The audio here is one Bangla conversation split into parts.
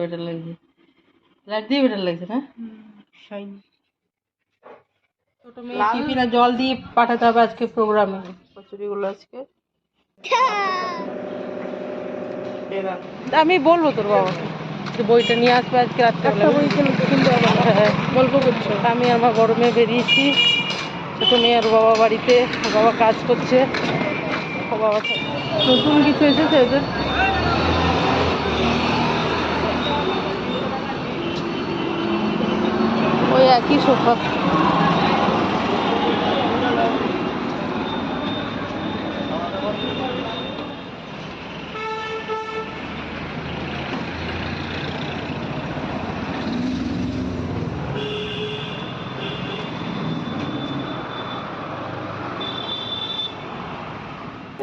বেটার লাগছে। লাইট দিয়ে বেটার লাগছে না? শাইন ছোট মেয়ে টিফিনে জল দিয়ে পাঠাতে হবে আজকে প্রোগ্রামে। কচুরিগুলো আজকে। আমি বলব তোর বাবাকে যে বইটা নিয়ে আসবে আজকে রাত্রেবেলা। হ্যাঁ গল্প করছ আমি আমার বড় মেয়ে বেরিয়েছি। ছোট মেয়ে আর বাবা বাড়িতে বাবা কাজ করছে। বাবা নতুন কিছু এসেছে ওদের? ওই একই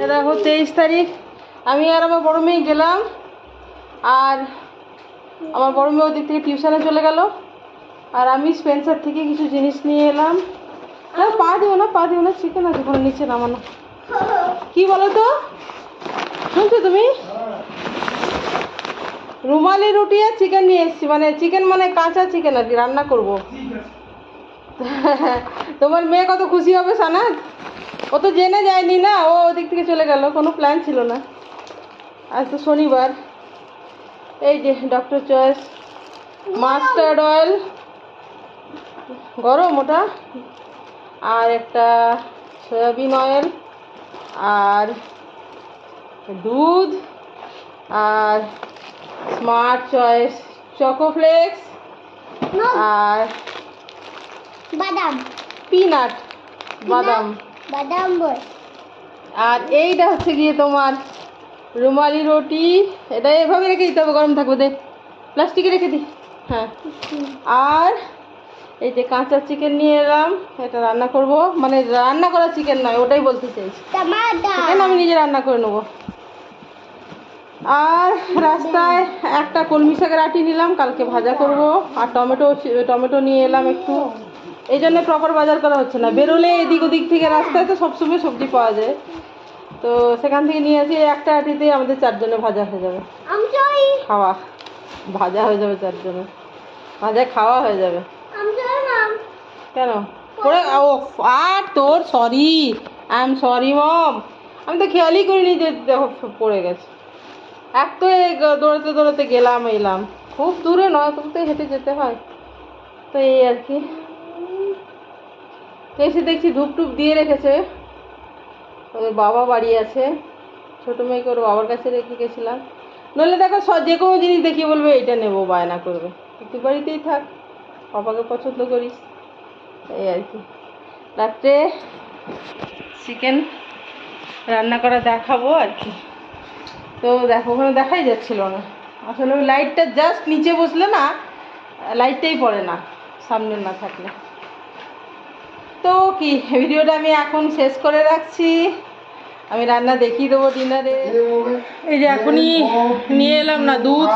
এ দেখো তেইশ তারিখ, আমি আর আমার বড় মেয়ে গেলাম, আর আমার বড় মেয়ে ওদিক থেকে টিউশনে চলে গেল। আর আমি স্পেন্সার থেকে কিছু জিনিস নিয়ে এলাম। না পা দিও না, পা দিও না চিকেন আছে কোনো নিচে নামানো। কি বলো তো? শুনছো তুমি? রুমালি রুটি আর চিকেন নিয়ে এসেছি মানে চিকেন মানে কাঁচা চিকেন আর কি, রান্না করব। তোমার মেয়ে কত খুশি হবে, সানাত? ও তো জেনে যায়নি না, ও ওদিক থেকে চলে গেল, কোনো প্ল্যান ছিল না। আজ তো শনিবার। এই যে ডক্টর চয়েস মাস্টার্ড অয়েল গরম ওটা। আর একটা সয়াবিন অয়েল আর দুধ আর স্মার্ট চয়েস চকোফ্লেক্স আর বাদাম। পিনাট বাদাম। বাদাম আর এইটা হচ্ছে গিয়ে তোমার রুমালি রুটি। এটা এভাবে রেখে দিতে হবে গরম থাকবে দে। প্লাস্টিকে রেখে দিই হ্যাঁ। আর এই যে কাঁচা চিকেন নিয়ে এলাম এটা রান্না করব। মানে রান্না করা চিকেন নয় ওটাই বলতে চাইছি। চিকেন আমি নিজে রান্না করে নেব। আর রাস্তায় একটা কলমি শাকের আটি নিলাম কালকে ভাজা করব। আর টমেটো টমেটো নিয়ে এলাম একটু। এই জন্য প্রপার বাজার করা হচ্ছে না। বেরোলে এদিক ওদিক থেকে রাস্তায় তো সবসময় সবজি পাওয়া যায়। তো সেখান থেকে নিয়ে আসি একটা আটিতেই আমাদের চারজনে ভাজা হয়ে যাবে। খাওয়া। ভাজা হয়ে যাবে চারজনে। ভাজা খাওয়া হয়ে যাবে। কেন? পড়ে ও, আর তোর sorry I am sorry mom আমি তো খেয়ালই করিনি যে দেখো, পড়ে গেছে। এক তো দৌড়াতে দৌড়াতে গেলাম, এলাম। খুব দূরে নয়, তবু তো হেঁটে যেতে হয়। তো এই আর কি। এসে দেখছি ধূপ টুপ দিয়ে রেখেছে। ওদের বাবা বাড়ি আছে। ছোটো মেয়েকে ওর বাবার কাছে রেখে গেছিলাম। নইলে দেখো যে কোনো জিনিস দেখিয়ে বলবে, এইটা নেব, বায়না করবে। তুই বাড়িতেই থাক। পাপাকে পছন্দ করিস। এই আর কি। রাত্রে চিকেন রান্না করা দেখাবো আর কি। তো দেখো ওখানে দেখাই যাচ্ছিল না। আসলে ওই লাইটটা জাস্ট নিচে বসলে না লাইটটাই পড়ে না সামনে না থাকলে। তো কি ভিডিওটা আমি এখন শেষ করে রাখছি। আমি রান্না দেখিয়ে দেবো ডিনারে এই যে এখনই নিয়ে এলাম না দুধ।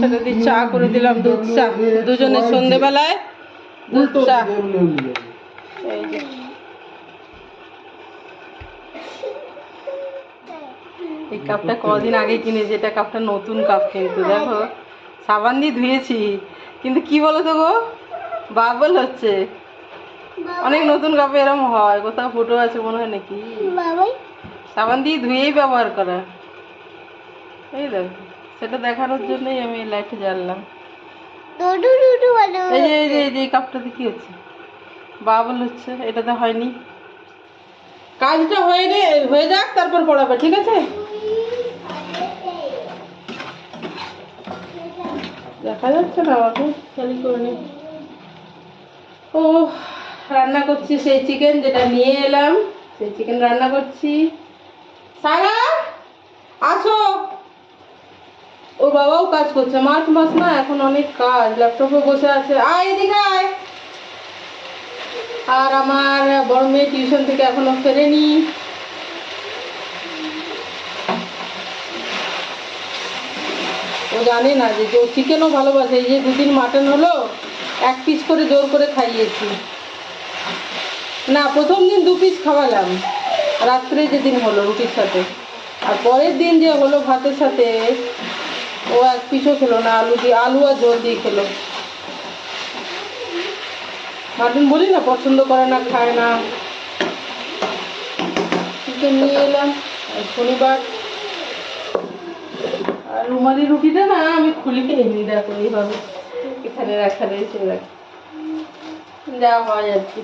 সেটা দিয়ে চা করে দিলাম দুধ চা। দুজনের সন্ধেবেলায় চা এই যে। এই কাপটা কদিন আগে কিনেছি এটা কাপটা নতুন কাপ কিন্তু দেখো। সাবান দিয়ে ধুয়েছি কিন্তু কি বলো তো গো? বাবল হচ্ছে। অনেক নতুন কাপে এরম হয় কোথাও ফুটো আছে মনে হয় নাকি? সাবান দিয়ে ধুয়েই ব্যবহার করা। এই দেখো সেটা দেখানোর জন্যই আমি এই লাইটটা জ্বাললাম। এই কাপটাতে কি হচ্ছে বাবল হচ্ছে এটাতে হয়নি কাজটা হয়ে হয়ে যাক তারপর পড়াবে ঠিক আছে দেখা যাচ্ছে না বাবু খালি করে ও রান্না করছি সেই চিকেন যেটা নিয়ে এলাম সেই চিকেন রান্না করছি সাগর আসো ওর বাবাও কাজ করছে। মার্চ মাস না, এখন অনেক কাজ। ল্যাপটপে বসে আছে। আয় এদিকে আয়। আর আমার বড় মেয়ে টিউশন থেকে এখনও ফেরেনি। ও জানে না যে চিকেনও ভালোবাসে। এই যে দুদিন মাটন হলো, এক পিস করে জোর করে খাইয়েছি। না, প্রথম দিন দু পিস খাওয়ালাম। রাত্রে যেদিন হলো রুটির সাথে। আর পরের দিন যে হলো ভাতের সাথে ও এক পিসও খেলো না, আলু দিয়ে, আলু আর জল দিয়ে খেলো। মাটন বলি না, পছন্দ করে না, খায় না। চিকেন নিয়ে এলাম শনিবার। আর রুমালি রুটিটা না, আমি খুলি খেয়ে নি দেখো, এইভাবে। এখানে রাখা রয়েছে দেখ যা হয় আর কি।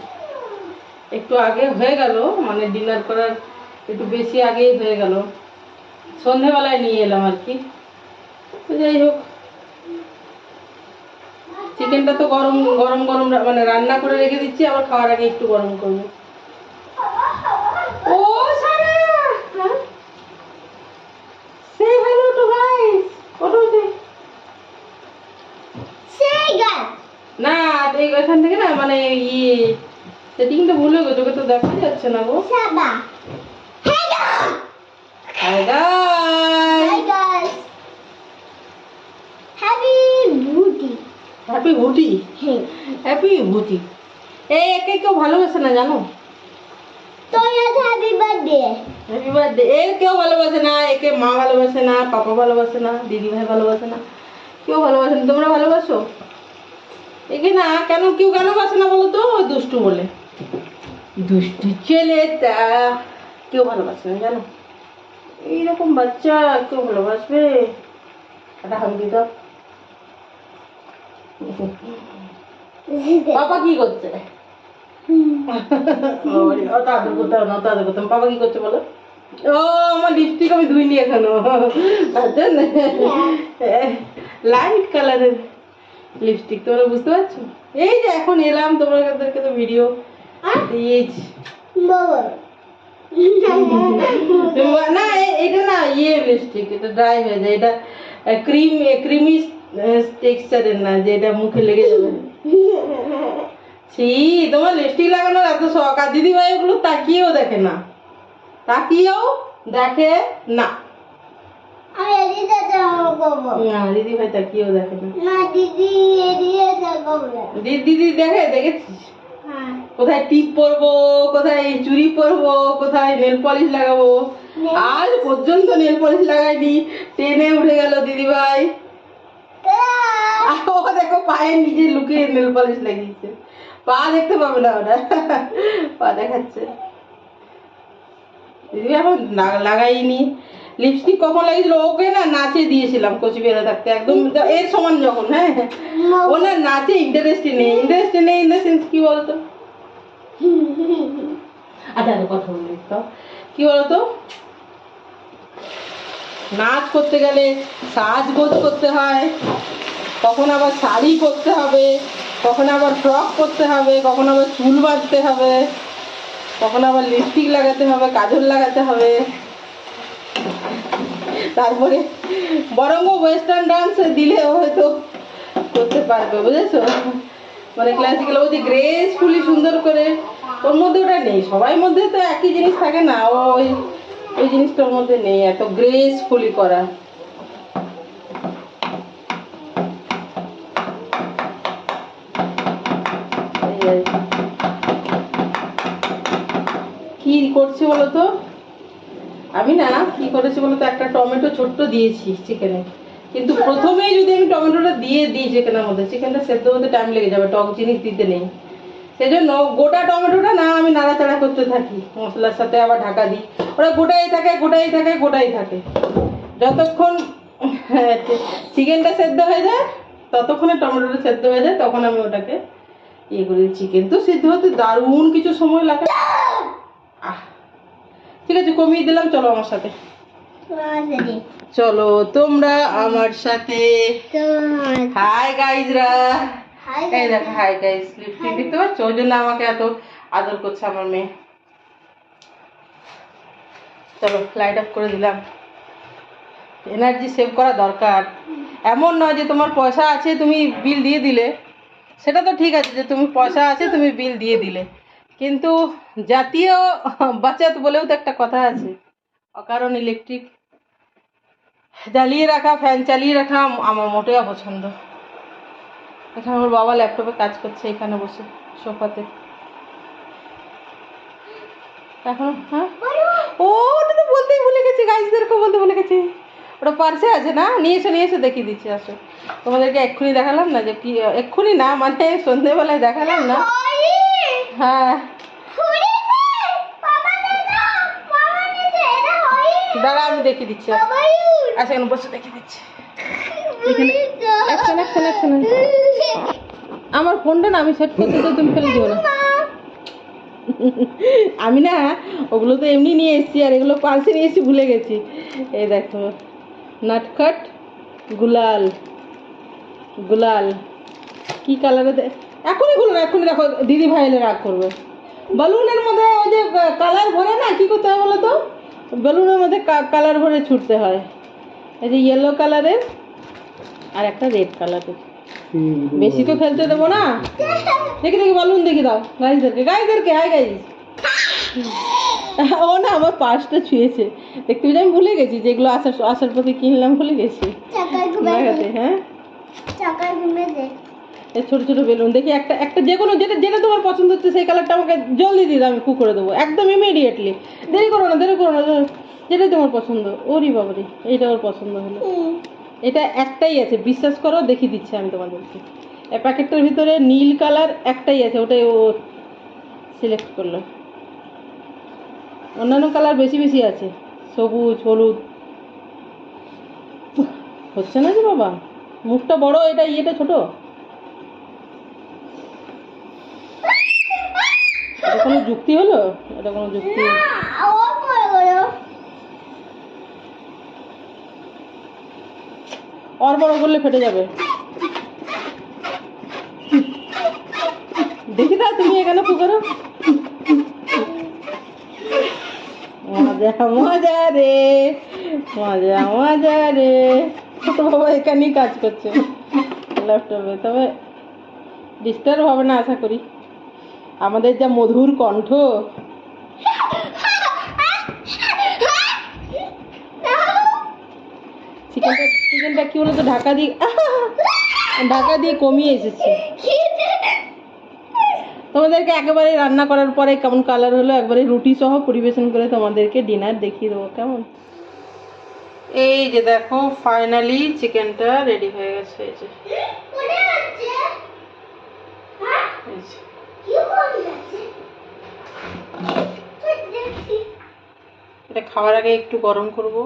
একটু আগে হয়ে গেল মানে ডিনার করার একটু বেশি আগেই হয়ে গেল। সন্ধেবেলায় নিয়ে এলাম আর কি। তো যাই হোক। চিকেনটা তো গরম গরম গরম মানে রান্না করে রেখে দিচ্ছি আবার খাওয়ার আগে একটু গরম করব। ও সারা! সে হ্যালো টু গাইস ওটো সেই না এখান থেকে না মানে ইয়ে সেটিংটা ভুলে তোকে তো দেখা যাচ্ছে না গো। Saba hi hi guys guys happy beauty happy ভুটি হ্যাঁ। হ্যাপি ভুটি এই একে কেউ ভালোবাসে না জানো? তো হ্যাপি বার্থডে হ্যাপি বার্থডে কেউ ভালোবাসে না একে মা ভালোবাসে না পাপা ভালোবাসে না দিদি ভাই ভালোবাসে না। কেউ ভালোবাসে না। তোমরা ভালোবাসো? একে না কেন কেউ কেন বাসে না বলো তো? দুষ্টু বলে। দুষ্টু ছেলেটা কেউ ভালোবাসে না জানো? এইরকম বাচ্চা কেউ ভালোবাসবে? একটা হামি দাও। পাপা কি করছে? ওরে, অত আদর করতে না, অত আদর করতে হবে পাপা কি করছে বলো? ও আমার লিপস্টিক আমি ধুইনি এখনও। লাইট কালারের লিপস্টিক তোমরা বুঝতে পারছ? এই যে এখন এলাম তোমাদেরকে তো ভিডিও দিয়েছি বাবা। না এটা না ইয়ে লিপস্টিক এটা ড্রাই হয়ে যায় এটা ক্রিম ক্রিমি টেক্সচারের না যে এটা মুখে লেগে যাবে। ছি তোমার লিপস্টিক লাগানোর এত শখ আর দিদি ভাই ওগুলো তাকিয়েও দেখে না। তাকিয়েও দেখে না। দিদি তাকিয়েও দেখে না। দিদি দেখেছিস? হ্যাঁ। কোথায় টিপ পরবো কোথায় চুড়ি পরবো কোথায় নেল পলিশ লাগাবো? আজ পর্যন্ত নেল পলিশ লাগাইনি। ট্রেনে উঠে গেল দিদি ভাই ও দেখো পায়ে নিজে লুকিয়ে নেল পলিশ লাগিয়েছে। পা দেখতে পাবে না ওটা পা দেখাচ্ছে। দিদি এখন লাগাইনি। লিপস্টিক কখন লাগিয়েছিল? ওকে না নাচে দিয়েছিলাম কচি বেড়ে থাকতে। একদম এর সমান যখন হ্যাঁ। ও না নাচে ইন্টারেস্টই নেই ইন্টারেস্টই নেই ইন দ্য সেন্স কি বলতো? আচ্ছা কথা বলি তো। কি বলতো? নাচ করতে গেলে সাজগোজ করতে হয়, কখন আবার শাড়ি করতে হবে, কখন আবার ফ্রক করতে হবে, কখন আবার চুল বাঁধতে হবে, কখন আবার লিপস্টিক লাগাতে হবে, কাজল লাগাতে হবে। তারপরে বরং ওয়েস্টার্ন ডান্স দিলে হয়তো করতে পারবে, বুঝেছ? মানে ক্লাসিক্যাল ওই যে গ্রেসফুলি সুন্দর করে, ওর মধ্যে ওটা নেই, সবাই মধ্যে তো একই জিনিস থাকে না ও ওই ওই জিনিসটার মধ্যে নেই, এত গ্রেসফুলি করা। এই কি। করছি বলো তো? আমি না, কি করেছি বলতো একটা টমেটো ছোট্ট দিয়েছি চিকেনে কিন্তু প্রথমেই যদি আমি টমেটোটা দিয়ে দিই চিকেনের মধ্যে চিকেনটা সেদ্ধ হতে টাইম লেগে যাবে, টক জিনিস দিতে নেই। সেজন্য গোটা টমেটোটা না আমি নাড়াচাড়া করতে থাকি মশলার সাথে আবার ঢাকা দিই। ওরা গোটাই থাকে গোটাই থাকে গোটাই থাকে। যতক্ষণ চিকেনটা সেদ্ধ হয়ে যায় ততক্ষণে টমেটোটা সেদ্ধ হয়ে যায় তখন আমি ওটাকে ইয়ে করি। চিকেন তো সিদ্ধ হতে দারুণ কিছু সময় লাগে। আহ ঠিক আছে কমিয়ে দিলাম চলো আমার সাথে। চলো তোমরা আমার সাথে। হাই গাইজরা এই দেখো হাই গাইজ লিপস্টিক দেখতে পাচ্ছ? ওই জন্য আমাকে এত আদর করছে আমার মেয়ে। চলো লাইট অফ করে দিলাম। এনার্জি সেভ করা দরকার। এমন নয় যে তোমার পয়সা আছে তুমি বিল দিয়ে দিলে। সেটা তো ঠিক আছে যে তুমি পয়সা আছে তুমি বিল দিয়ে দিলে। কিন্তু জাতীয় বাচাত বলেও তো একটা কথা আছে। অকারণ ইলেকট্রিক জ্বালিয়ে রাখা ফ্যান চালিয়ে রাখা আমার মোটেও অপছন্দ। এখানে আমার বাবা ল্যাপটপে কাজ করছে, এখানে বসে, সোফাতে। এখন হ্যাঁ? ও, ওটা তো বলতেই ভুলে গেছি গাইজদেরকে বলতে ভুলে গেছি। ওটা পার্সে আছে না? নিয়ে এসে নিয়ে এসে, দেখিয়ে দিচ্ছি, আসো। তোমাদেরকে এক্ষুনি দেখালাম না যে কি, এক্ষুনি না মানে সন্ধেবেলায় দেখালাম না। হ্যাঁ। দাঁড়া, আমি দেখিয়ে দিচ্ছি। আচ্ছা এখানে বসে, দেখিয়ে দিচ্ছি। আমার ফোনটা না, আমি সেট করতে তো তুমি ফেলে দিও না। আমি না, ওগুলো তো এমনি নিয়ে এসেছি, আর এগুলো পার্সে নিয়ে এসেছি ভুলে গেছি। এই দেখো, নাটখট, গুলাল গুলাল। কি কালারে এখনই গুলো না, এখনই দেখো, দিদি ভাই এলে রাগ করবে। বেলুনের মধ্যে ওই যে কালার ভরে না, কি করতে হয় বলো তো? বেলুনের মধ্যে কালার ভরে ছুটতে হয়। এই যে ইয়েলো কালারের আর একটা রেড কালারের বেশি তো খেলতে দেবো না। দেখি দেখি বলুন দেখি দাও। গাইজদেরকে গাইজদেরকে হাই গাইজ ও না আমার পার্সটা ছুঁয়েছে। দেখতে আমি ভুলে গেছি যেগুলো আসার আসার পথে কিনলাম ভুলে গেছি। হ্যাঁ? এই ছোট ছোট বেলুন দেখি একটা একটা যে কোনো যেটা যেটা তোমার পছন্দ হচ্ছে সেই কালারটা আমাকে জলদি দিয়ে দাও আমি কু করে দেবো। একদম ইমিডিয়েটলি দেরি করো না দেরি করো না যেটাই তোমার পছন্দ। ওরই বাবারি এইটা ওর পছন্দ হলো। এটা একটাই আছে, বিশ্বাস করো, দেখিয়ে দিচ্ছি আমি তোমাদেরকে। এই প্যাকেটটার ভিতরে নীল কালার একটাই আছে, ওটাই ও সিলেক্ট করল। অন্যান্য কালার বেশি বেশি আছে, সবুজ, হলুদ। হচ্ছে না যে বাবা, মুখটা বড়, এটা ইয়েটা ছোট। এটা কোনো যুক্তি হলো? এটা কোনো যুক্তি? অর বড় করলে ফেটে যাবে। দেখি তা, তুমি এখানে পুকুরো মজা মজা রে, মজা মজা রে। ছোট বাবা এখানেই কাজ করছে ল্যাপটপে তবে ডিস্টার্ব হবে না, আশা করি। আমাদের যা মধুর কণ্ঠ কি বলতো ঢাকা দিয়ে ঢাকা দিয়ে কমিয়ে এসেছে। তোমাদেরকে একেবারে রান্না করার পরে কেমন কালার হলো? একবারে রুটি সহ পরিবেশন করে তোমাদেরকে ডিনার দেখিয়ে দেবো কেমন? এই যে দেখো ফাইনালি চিকেনটা রেডি হয়ে গেছে এই যে এই যে। এটা খাওয়ার আগে একটু গরম করব।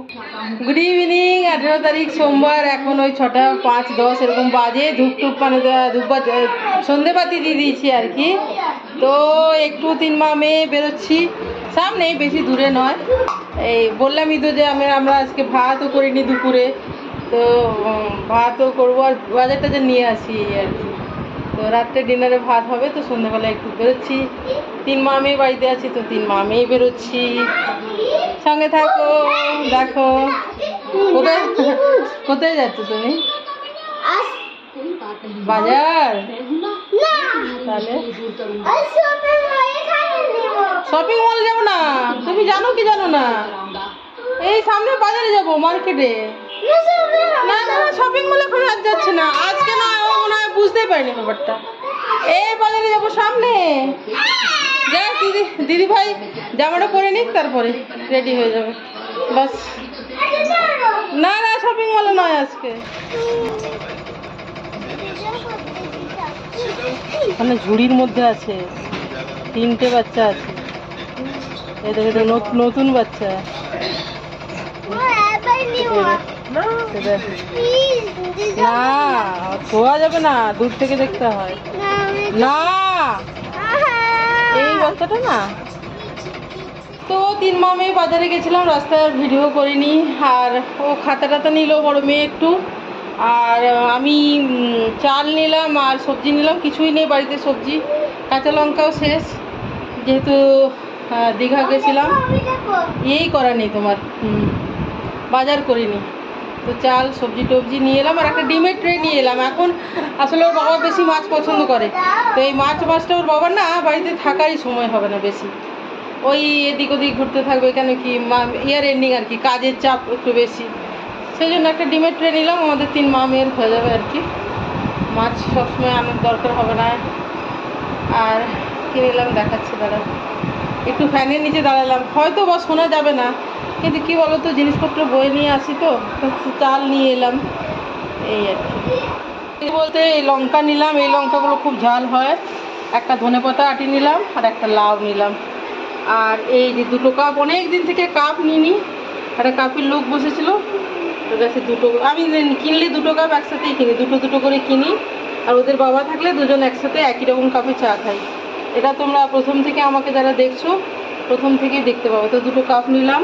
গুড ইভিনিং আঠেরো তারিখ সোমবার, এখন ওই ছটা পাঁচ দশ, এরকম বাজে, ধূপ টুপ মানে ধূপ সন্ধেবাতি দিয়ে দিয়েছি আর কি। তো একটু তিন মা মেয়ে বেরোচ্ছি, সামনেই বেশি দূরে নয়। এই বললামই তো যে আমি আমরা আজকে ভাতও করিনি দুপুরে, তো ভাতও করব আর বাজার টাজার নিয়ে আসি আর কি। তো রাত্রে ডিনারে ভাত হবে, তো সন্ধ্যাবেলা একটু বেরোচ্ছি। তিন মা মেয়ে বাড়িতে আছি, তো তিন মা মেয়ে বেরোচ্ছি। সঙ্গে থাকো, দেখো। কোথায়? কোথায় যাচ্ছ তুমি? বাজার? তাহলে? শপিং মল যাব না। তুমি জানো কি জানো না? এই সামনে বাজারে যাব মার্কেটে না না শপিং মলে এখন যাচ্ছে না। আজকে না বুঝতেই পারিনি ব্যাপারটা। এই বাজারে যাব সামনে। যা দিদি দিদি ভাই জামাটা পরে নিক তারপরে রেডি হয়ে যাবে। বাস। না না শপিং মলে নয় আজকে। মানে ঝুড়ির মধ্যে আছে। তিনটে বাচ্চা আছে। এই দেখে নতুন বাচ্চা। না? ছোঁয়া যাবে না দূর থেকে দেখতে হয়। না এই বাচ্চাটা না? তো তিন মামে বাজারে গেছিলাম রাস্তায় ভিডিও করিনি আর ও খাতা টাতা নিল বড় মেয়ে একটু। আর আমি চাল নিলাম আর সবজি নিলাম কিছুই নেই বাড়িতে সবজি। কাঁচা লঙ্কাও শেষ যেহেতু দীঘা গেছিলাম। এই করা নেই তোমার বাজার করিনি। তো চাল, সবজি টবজি নিয়ে এলাম আর একটা ডিমের ট্রে নিয়ে এলাম। এখন আসলে ওর বাবা বেশি মাছ পছন্দ করে। তো এই মাছ মাছটা ওর বাবার না বাড়িতে থাকারই সময় হবে না বেশি। ওই এদিক ওদিক ঘুরতে থাকবে কেন কি ইয়ার এন্ডিং আর কি, কাজের চাপ একটু বেশি। সেই জন্য একটা ডিমের ট্রে নিলাম, আমাদের তিন মা মেয়ের হয়ে যাবে আর কি। মাছ সবসময় আনার দরকার হবে না। আর কি নিলাম দেখাচ্ছি দাঁড়া একটু ফ্যানের নিচে দাঁড়ালাম। হয়তো বা শোনা যাবে না। কিন্তু কী বলো তো জিনিসপত্র বয়ে নিয়ে আসি তো চাল নিয়ে এলাম। এই আর কি। বলতে এই লঙ্কা নিলাম, এই লঙ্কাগুলো খুব ঝাল হয়। একটা ধনেপাতা আটি নিলাম, আর একটা লাউ নিলাম। আর এই যে দুটো কাপ, অনেক দিন থেকে কাপ নিইনি, একটা কাপের লোক বসেছিল, ওর কাছে দুটো, আমি কিনলে দুটো কাপ একসাথেই কিনি, দুটো দুটো করে কিনি। আর ওদের বাবা থাকলে দুজন একসাথে একই রকম কাপে চা খাই। এটা তোমরা প্রথম থেকে আমাকে যারা দেখছ, প্রথম থেকেই দেখতে পাবো। তো দুটো কাপ নিলাম।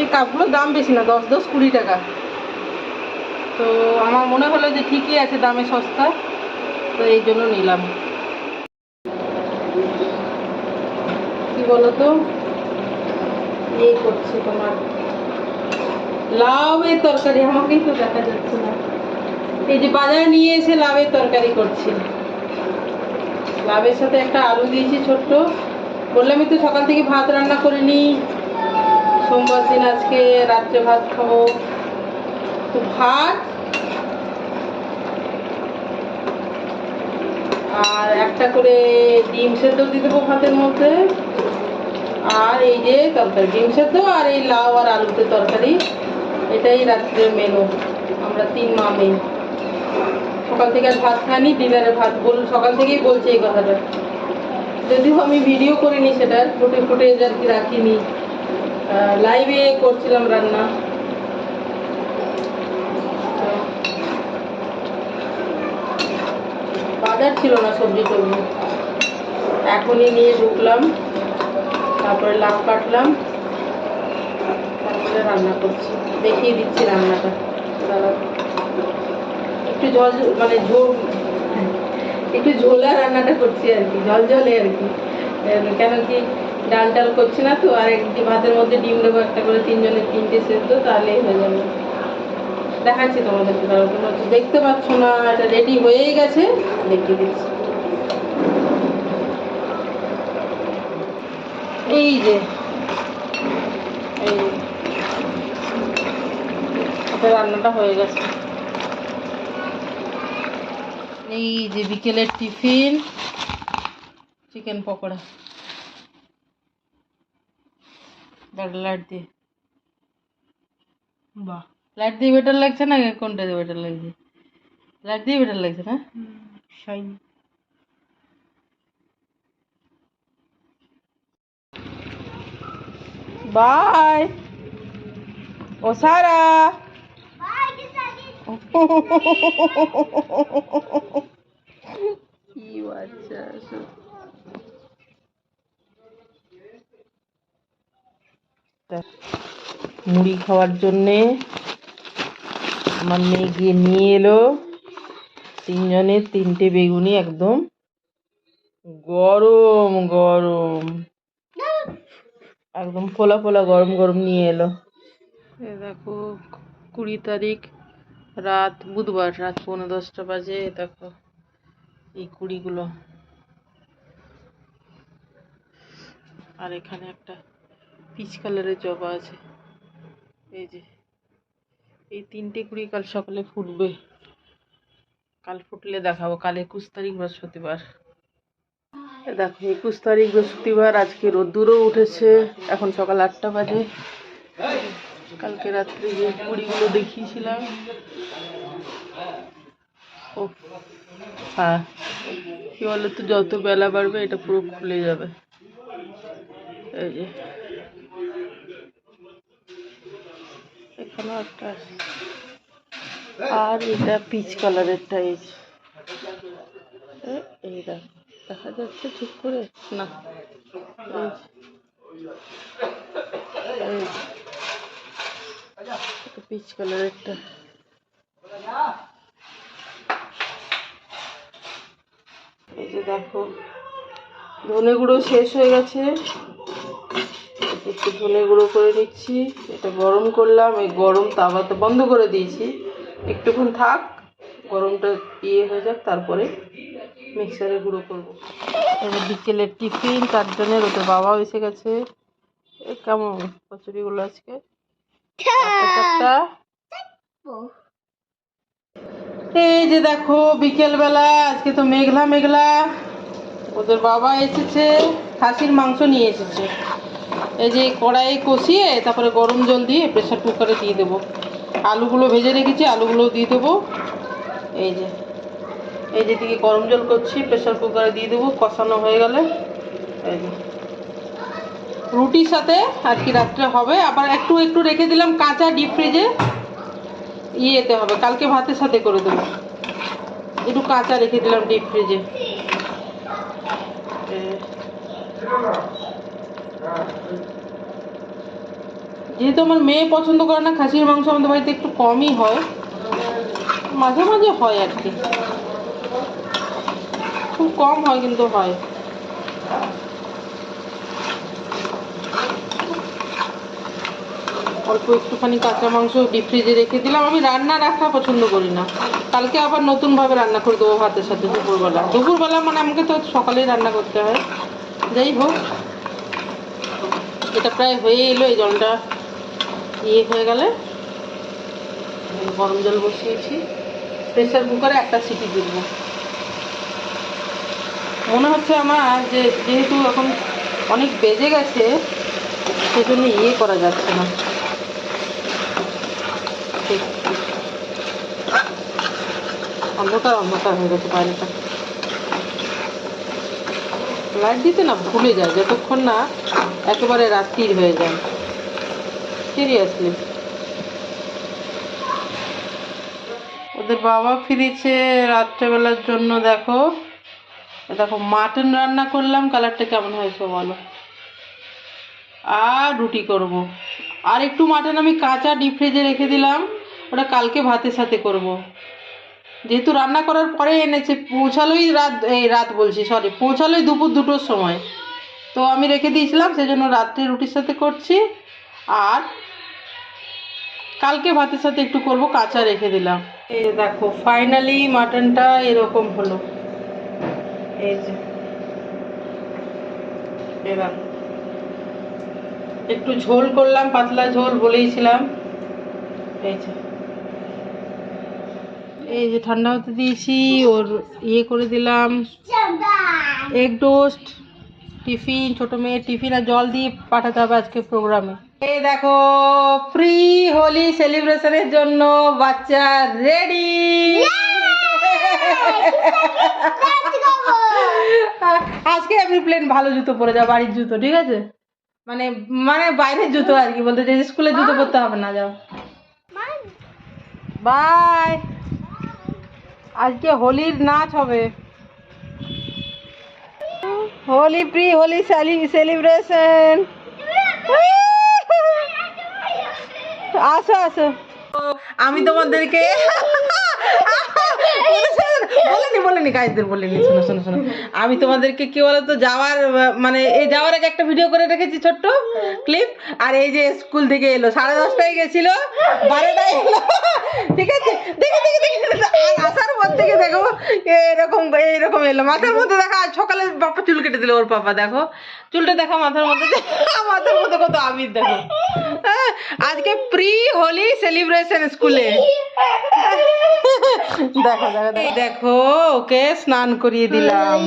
এই কাপগুলোর দাম বেশি না, দশ দশ কুড়ি টাকা। তো আমার মনে হলো যে ঠিকই আছে, দামে সস্তা, তো এই জন্য নিলাম। কি বলো তো এই করছে তোমার। লাউয়ের তরকারি, আমাকেই তো দেখা যাচ্ছে না। এই যে বাজারে নিয়ে এসে লাউয়ের তরকারি করছি। লাউয়ের সাথে একটা আলু দিয়েছি ছোট্ট। বললামই তো সকাল থেকে ভাত রান্না করে নিই সোমবার দিন আজকে রাত্রে ভাত খাব। ভাত। আর একটা করে ডিম সেদ্ধ দিয়ে দেবো ভাতের মধ্যে। আর এই যে তরকারি, ডিম সেদ্ধ আর এই লাউ আর আলুতে তরকারি। এটাই রাত্রের মেনু আমরা তিন মা মেয়ে। সকাল থেকে আর ভাত খাইনি, ডিনারে ভাত বল, সকাল থেকেই বলছি এই কথাটা। যদিও আমি ভিডিও করিনি সেটা, ফুটে ফুটে আর কি রাখিনি। লাইভে করছিলাম রান্না। বাজার ছিল না সবজি টবজি এখনই নিয়ে ঢুকলাম, তারপরে লাউ কাটলাম, তারপরে রান্না করছি। দেখিয়ে দিচ্ছি রান্নাটা। একটু জল মানে ঝোল, একটু ঝোলা রান্নাটা করছি আর কি, জল জলে আর কি। কেন কি ডাল ডাল করছে না তো, আর একটি ভাতের মধ্যে ডিম দেবো, একটা করে তিনজনের তিনটে সেদ্ধ, তাহলেই হয়ে যাবে। দেখাচ্ছি তোমাদেরকে তাহলে, তোমরা তো দেখতে পাচ্ছ না, এটা রেডি হয়েই গেছে, দেখিয়ে দিচ্ছি। এই যে রান্নাটা হয়ে গেছে। এই যে বিকেলের টিফিন, চিকেন পকোড়া। দাঁড়া লাইট দিয়ে। বাহ। লাইট দিয়ে বেটার লাগছে না? কোনটা দিয়ে বেটার লাগছে? লাইট দিয়ে বেটার লাগছে না? শাইন বাই ও সারা কি বাচ্চা মুড়ি খাওয়ার জন্যে আমার মেয়ে গিয়ে নিয়ে এলো। তিনজনের তিনটে বেগুনি একদম। গরম গরম। একদম ফোলা ফোলা গরম গরম নিয়ে এলো। দেখো, কুড়ি তারিখ রাত, বুধবার রাত পৌনে দশটা বাজে দেখো এই কুড়িগুলো। আর এখানে একটা পিচ কালারের জবা আছে। এই যে, এই তিনটে কুড়ি কাল সকালে ফুটবে। কাল ফুটলে দেখাবো, কাল একুশ তারিখ বৃহস্পতিবার। দেখো, একুশ তারিখ বৃহস্পতিবার, আজকে রোদ্দুরও উঠেছে। এখন সকাল আটটা বাজে। কালকে রাত্রে যে কুড়িগুলো দেখিয়েছিলাম। ও হ্যাঁ। কি বলো তো যত বেলা বাড়বে, এটা পুরো খুলে যাবে। এই যে একটা। আর এটা পিচ কালারেরটা এই যে। এই দেখো, দেখা যাচ্ছে ঠিক করে? না। পিচ কালারেরটা এই যে। দেখো ধনে গুঁড়ো শেষ হয়ে গেছে। একটু ধনে গুঁড়ো করে নিচ্ছি। এটা গরম করলাম এই গরম তাওয়াতে বন্ধ করে দিয়েছি। একটুক্ষণ থাক গরমটা ইয়ে হয়ে যাক তারপরে মিক্সারে গুঁড়ো করব। এবার বিকেলের টিফিন চারজনের ওদের বাবাও এসে গেছে। কেমন কচুরিগুলো আজকে? এই যে দেখো বিকেলবেলা আজকে তো মেঘলা মেঘলা। ওদের বাবা এসেছে খাসির মাংস নিয়ে এসেছে। এই যে কড়াই কষিয়ে তারপরে গরম জল দিয়ে প্রেসার কুকারে দিয়ে দেবো। আলুগুলো ভেজে রেখেছি আলুগুলো দিয়ে দেবো। এই যে এই যে যেদিকে গরম জল করছি প্রেশার কুকারে দিয়ে দেবো, কষানো হয়ে গেলে। এই যে, রুটির সাথে আজকে রাত্রে হবে, আবার একটু একটু রেখে দিলাম কাঁচা ডিপ ফ্রিজে ইয়েতে হবে, কালকে ভাতের সাথে করে দেবো। একটু কাঁচা রেখে দিলাম ডিপ ফ্রিজে যেহেতু আমার মেয়ে পছন্দ করে না, খাসির মাংস আমাদের বাড়িতে একটু কমই হয়। মাঝে মাঝে হয় আর কি। খুব কম হয় কিন্তু হয়। অল্প একটুখানি কাঁচা মাংস ডিপ ফ্রিজে রেখে দিলাম। আমি রান্না রাখা পছন্দ করি না। কালকে আবার নতুনভাবে রান্না করে দেবো ভাতের সাথে দুপুরবেলা। দুপুরবেলা মানে আমাকে তো সকালেই রান্না করতে হয়। যাই হোক। এটা প্রায় হয়ে এলো, এই জলটা ইয়ে হয়ে গেলে। গরম জল বসিয়েছি। প্রেসার কুকারে একটা সিটি দিব মনে হচ্ছে আমার যে যেহেতু এখন অনেক বেজে গেছে, সেজন্য ইয়ে করা যাচ্ছে না। অন্ধকার অন্ধকার হয়ে গেছে বাইরেটা লাইট দিতে না ভুলে যায়, যতক্ষণ না একেবারে রাত্রির হয়ে যায় সিরিয়াসলি ওদের বাবা ফিরেছে রাত্রেবেলার জন্য, দেখো দেখো, মাটন রান্না করলাম, কালারটা কেমন হয়েছে বলো আর রুটি করব। আর একটু মাটন আমি কাঁচা ডিপ ফ্রিজে রেখে দিলাম, ওটা কালকে ভাতের সাথে করব। যেহেতু রান্না করার পরে এনেছে, পৌঁছালোই রাত, এই রাত বলছি সরি পৌঁছালোই দুপুর দুটোর সময়। তো আমি রেখে দিয়েছিলাম, সেজন্য রাত্রে রুটির সাথে করছি, আর কালকে ভাতের সাথে একটু করব, কাঁচা রেখে দিলাম। এই যে দেখো ফাইনালি মাটনটা এরকম হলো। এই যে একটু ঝোল করলাম, পাতলা ঝোল বলেইছিলাম। এই যে। এই যে ঠান্ডা হতে দিয়েছি, ওর ইয়ে করে দিলাম। এগ টোস্ট, টিফিন, ছোট মেয়ের টিফিন আর জল দিয়ে পাঠাতে হবে আজকে প্রোগ্রামে। এই দেখো প্রি হোলি সেলিব্রেশনের জন্য বাচ্চা রেডি আজকে আমি প্লেন ভালো জুতো পরে যাও বাড়ির জুতো, ঠিক আছে? মানে মানে বাইরের জুতো আর কি, বলতে যে স্কুলের জুতো পরতে হবে না, যাও। বাই আজকে হোলির নাচ হবে। হোলি প্রি হোলি সেলিব্রেশন আসো আসো। আমি তোমাদেরকে বলেনি বলেনি গাইজদের বলেনি। শোনো শোনো শোনো। আমি তোমাদেরকে কি বলতো যাওয়ার মানে এই যাওয়ার আগে একটা ভিডিও করে রেখেছি ছোট্ট ক্লিপ আর এই যে স্কুল থেকে এলো সাড়ে দশটায় গেছিল বারোটায় এলো। ঠিক আছে? দেখে দেখে দেখে আসার পর থেকে দেখো এরকম এইরকম এলো। মাথার মধ্যে দেখা সকালে বাপা চুল কেটে দিল ওর পাপা দেখো। চুলটা দেখা মাথার মধ্যে মাথার মধ্যে কত আমির দেখো। হ্যাঁ, আজকে প্রি হোলি সেলিব্রেশন স্কুলে দেখো দেখো ওকে স্নান করিয়ে দিলাম।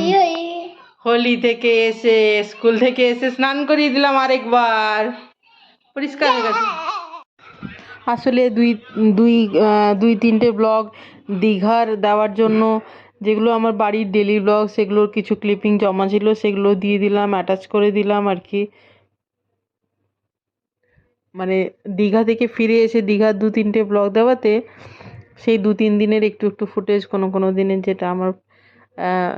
হোলি থেকে এসে স্কুল থেকে এসে স্নান করিয়ে দিলাম আরেকবার। পরিষ্কার হয়ে গেছে। আসলে দুই দুই দুই তিনটে ব্লগ দীঘার দেওয়ার জন্য যেগুলো আমার বাড়ির ডেলি ব্লগ সেগুলোর কিছু ক্লিপিং জমা ছিল সেগুলো দিয়ে দিলাম অ্যাটাচ করে দিলাম আর কি। মানে দীঘা থেকে ফিরে এসে দীঘার দু তিনটে ব্লগ দেওয়াতে সেই দু তিন দিনের একটু একটু ফুটেজ কোনো কোনো দিনের যেটা আমার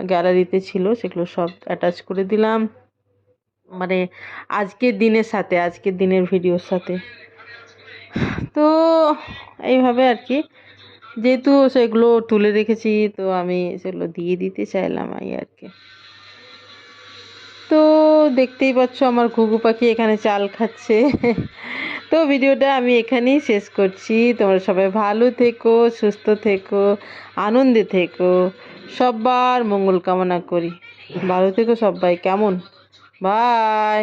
গ্যালারিতে ছিল সেগুলো সব অ্যাটাচ করে দিলাম। মানে আজকের দিনের সাথে, আজকের দিনের ভিডিওর সাথে। তো এইভাবে আর কি। যেহেতু সেগুলো তুলে রেখেছি, তো আমি সেগুলো দিয়ে দিতে চাইলাম এই আর কি। তো দেখতেই পাচ্ছ আমার ঘুঘু পাখি এখানে চাল খাচ্ছে। তো ভিডিওটা আমি এখানেই শেষ করছি। তোমরা সবাই ভালো থেকো, সুস্থ থেকো, আনন্দে থেকো। সবার মঙ্গল কামনা করি। ভালো থেকো সবাই কেমন? বাই